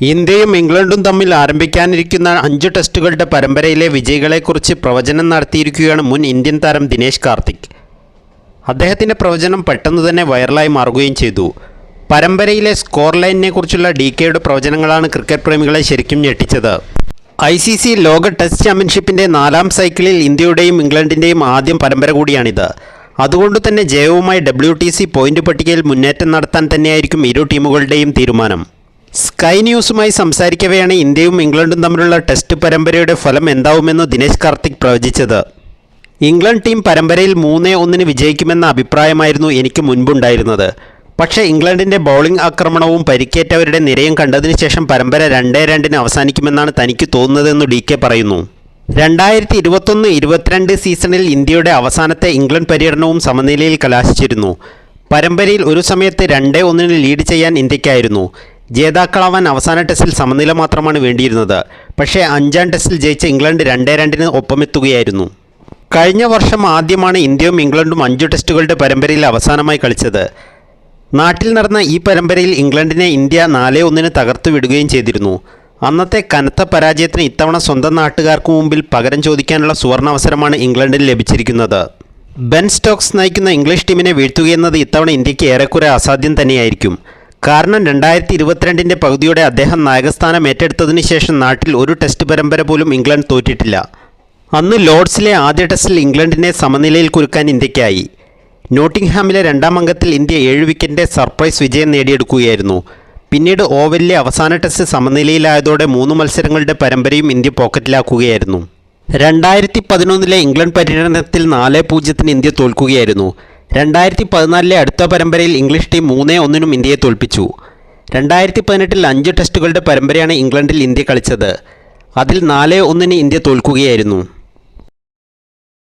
ഇന്ത്യയും ഇംഗ്ലണ്ടും തമ്മിൽ ആരംഭിക്കാനിരിക്കുന്ന അഞ്ച് ടെസ്റ്റുകളുടെ പരമ്പരയിലെ വിജയികളെക്കുറിച്ച് പ്രവചനം നടത്തിയിരിക്കുകയാണ് മുൻ ഇന്ത്യൻ താരം ദിനേശ് കാർത്തിക്. അദ്ദേഹത്തിന്റെ പ്രവചനം പെട്ടെന്ന് തന്നെ വൈറലായി മാറുകയും ചെയ്തു. പരമ്പരയിലെ സ്കോർ ലൈനിനെക്കുറിച്ചുള്ള ഡി കെയുടെ പ്രവചനങ്ങളാണ് ക്രിക്കറ്റ് പ്രേമികളെ ശരിക്കും ഞെട്ടിച്ചത്. ഐ സി സി ലോക ടെസ്റ്റ് ചാമ്പ്യൻഷിപ്പിന്റെ നാലാം സൈക്കിളിൽ ഇന്ത്യയുടെയും ഇംഗ്ലണ്ടിന്റെയും ആദ്യം പരമ്പര കൂടിയാണിത്. അതുകൊണ്ട് തന്നെ ജയവുമായി ഡബ്ല്യു ടി സി പോയിന്റ് പട്ടികയിൽ മുന്നേറ്റം നടത്താൻ തന്നെയായിരിക്കും ഇരു ടീമുകളുടെയും തീരുമാനം. സ്കൈ ന്യൂസുമായി സംസാരിക്കവെയാണ് ഇന്ത്യയും ഇംഗ്ലണ്ടും തമ്മിലുള്ള ടെസ്റ്റ് പരമ്പരയുടെ ഫലം എന്താവുമെന്ന് ദിനേശ് കാർത്തിക് പ്രവചിച്ചത്. ഇംഗ്ലണ്ട് ടീം പരമ്പരയിൽ മൂന്നേ ഒന്നിന് വിജയിക്കുമെന്ന അഭിപ്രായമായിരുന്നു എനിക്ക് മുൻപുണ്ടായിരുന്നത്. പക്ഷേ ഇംഗ്ലണ്ടിന്റെ ബൗളിംഗ് ആക്രമണവും പരിക്കേറ്റവരുടെ നിരയും കണ്ടതിന് ശേഷം പരമ്പര രണ്ടേ രണ്ടിന് അവസാനിക്കുമെന്നാണ് തനിക്ക് തോന്നുന്നതെന്ന് ഡി കെ പറയുന്നു. രണ്ടായിരത്തി ഇരുപത്തൊന്ന് ഇരുപത്തിരണ്ട് സീസണിൽ ഇന്ത്യയുടെ അവസാനത്തെ ഇംഗ്ലണ്ട് പര്യടനവും സമനിലയിൽ കലാശിച്ചിരുന്നു. പരമ്പരയിൽ ഒരു സമയത്ത് രണ്ടേ ഒന്നിന് ലീഡ് ചെയ്യാൻ ഇന്ത്യക്കായിരുന്നു. ജേതാക്കളാവാൻ അവസാന ടെസ്റ്റിൽ സമനില മാത്രമാണ് വേണ്ടിയിരുന്നത്. പക്ഷേ അഞ്ചാം ടെസ്റ്റിൽ ജയിച്ച ഇംഗ്ലണ്ട് രണ്ടേ രണ്ടിന് ഒപ്പമെത്തുകയായിരുന്നു. കഴിഞ്ഞ വർഷം ആദ്യമാണ് ഇന്ത്യയും ഇംഗ്ലണ്ടും അഞ്ച് ടെസ്റ്റുകളുടെ പരമ്പരയിൽ അവസാനമായി കളിച്ചത്. നാട്ടിൽ നടന്ന ഈ പരമ്പരയിൽ ഇംഗ്ലണ്ടിനെ ഇന്ത്യ നാലേ ഒന്നിന് തകർത്തു വിടുകയും ചെയ്തിരുന്നു. അന്നത്തെ കനത്ത പരാജയത്തിന് ഇത്തവണ സ്വന്തം നാട്ടുകാർക്ക് മുമ്പിൽ പകരം ചോദിക്കാനുള്ള സുവർണ അവസരമാണ് ഇംഗ്ലണ്ടിന് ലഭിച്ചിരിക്കുന്നത്. ബെൻ സ്റ്റോക്സ് നയിക്കുന്ന ഇംഗ്ലീഷ് ടീമിനെ വീഴ്ത്തുകയെന്നത് ഇത്തവണ ഇന്ത്യയ്ക്ക് ഏറെക്കുറെ അസാധ്യം തന്നെയായിരിക്കും. കാരണം രണ്ടായിരത്തി ഇരുപത്തിരണ്ടിന്റെ പകുതിയോടെ അദ്ദേഹം നായകസ്ഥാനം ഏറ്റെടുത്തതിനു ശേഷം നാട്ടിൽ ഒരു ടെസ്റ്റ് പരമ്പര പോലും ഇംഗ്ലണ്ട് തോറ്റിട്ടില്ല. അന്ന് ലോർഡ്സിലെ ആദ്യ ടെസ്റ്റിൽ ഇംഗ്ലണ്ടിനെ സമനിലയിൽ കുരുക്കാൻ ഇന്ത്യക്കായി നോട്ടിംഗ്ഹാമിലെ രണ്ടാം അംഗത്തിൽ ഇന്ത്യ ഏഴ് വിക്കറ്റിന്റെ സർപ്രൈസ് വിജയം നേടിയെടുക്കുകയായിരുന്നു. പിന്നീട് ഓവലിലെ അവസാന ടെസ്റ്റ് സമനിലയിലായതോടെ മൂന്ന് മത്സരങ്ങളുടെ പരമ്പരയും ഇന്ത്യ പോക്കറ്റിലാക്കുകയായിരുന്നു. രണ്ടായിരത്തി പതിനൊന്നിലെ ഇംഗ്ലണ്ട് പര്യടനത്തിൽ നാല് പൂജ്യത്തിന് ഇന്ത്യ തോൽക്കുകയായിരുന്നു. രണ്ടായിരത്തി പതിനാലിലെ അടുത്ത പരമ്പരയിൽ ഇംഗ്ലീഷ് ടീം മൂന്നേ ഒന്നിനും ഇന്ത്യയെ തോൽപ്പിച്ചു. രണ്ടായിരത്തി പതിനെട്ടിൽ അഞ്ച് ടെസ്റ്റുകളുടെ പരമ്പരയാണ് ഇംഗ്ലണ്ടിൽ ഇന്ത്യ കളിച്ചത്. അതിൽ നാലേ ഒന്നിന് ഇന്ത്യ തോൽക്കുകയായിരുന്നു.